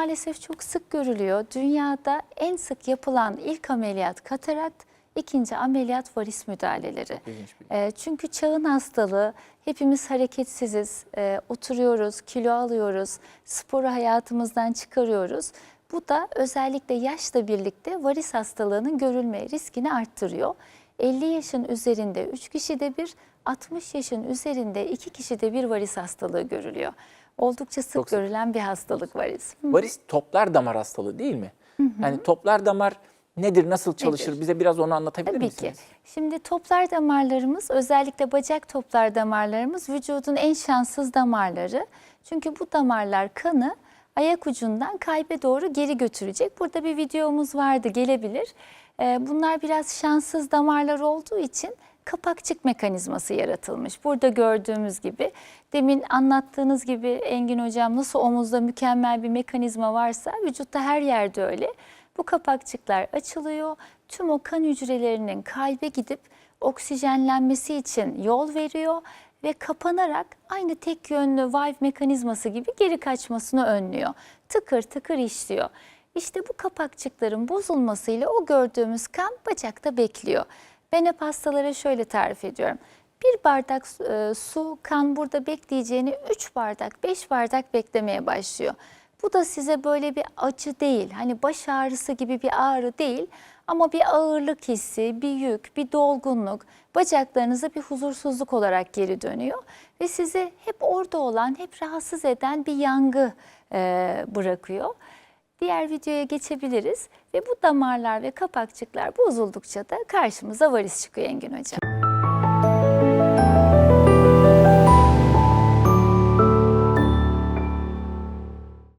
maalesef çok sık görülüyor. Dünyada en sık yapılan ilk ameliyat katarakt, ikinci ameliyat varis müdahaleleri. E, çünkü çağın hastalığı, hepimiz hareketsiziz, e, oturuyoruz, kilo alıyoruz, sporu hayatımızdan çıkarıyoruz. Bu da özellikle yaşla birlikte varis hastalığının görülme riskini arttırıyor. 50 yaşın üzerinde 3 kişide bir, 60 yaşın üzerinde 2 kişide bir varis hastalığı görülüyor. Oldukça sık Çok sık. görülen bir hastalık varis. Hı. Varis toplar damar hastalığı değil mi? Yani toplar damar nedir, nasıl çalışır? Nedir? Bize biraz onu anlatabilir Tabii misiniz? ki. Şimdi toplar damarlarımız özellikle bacak toplar damarlarımız vücudun en şanssız damarları. Çünkü bu damarlar kanı ayak ucundan kalbe doğru geri götürecek. Burada bir videomuz vardı gelebilir. Ee, Bunlar biraz şanssız damarlar olduğu için kapakçık mekanizması yaratılmış. Burada gördüğümüz gibi demin anlattığınız gibi Engin Hocam nasıl omuzda mükemmel bir mekanizma varsa vücutta her yerde öyle. Bu kapakçıklar açılıyor. Tüm o kan hücrelerinin kalbe gidip oksijenlenmesi için yol veriyor ve kapanarak aynı tek yönlü valve mekanizması gibi geri kaçmasını önlüyor. Tıkır tıkır işliyor. İşte bu kapakçıkların bozulmasıyla o gördüğümüz kan bacakta bekliyor. Ben hep hastalara şöyle tarif ediyorum. Bir bardak e, su kan burada bekleyeceğini 3 bardak 5 bardak beklemeye başlıyor. Bu da size böyle bir acı değil, hani baş ağrısı gibi bir ağrı değil ama bir ağırlık hissi, bir yük, bir dolgunluk, bacaklarınıza bir huzursuzluk olarak geri dönüyor ve sizi hep orada olan, hep rahatsız eden bir yangı e, bırakıyor. Diğer videoya geçebiliriz ve bu damarlar ve kapakçıklar bozuldukça da karşımıza varis çıkıyor Engin Hocam.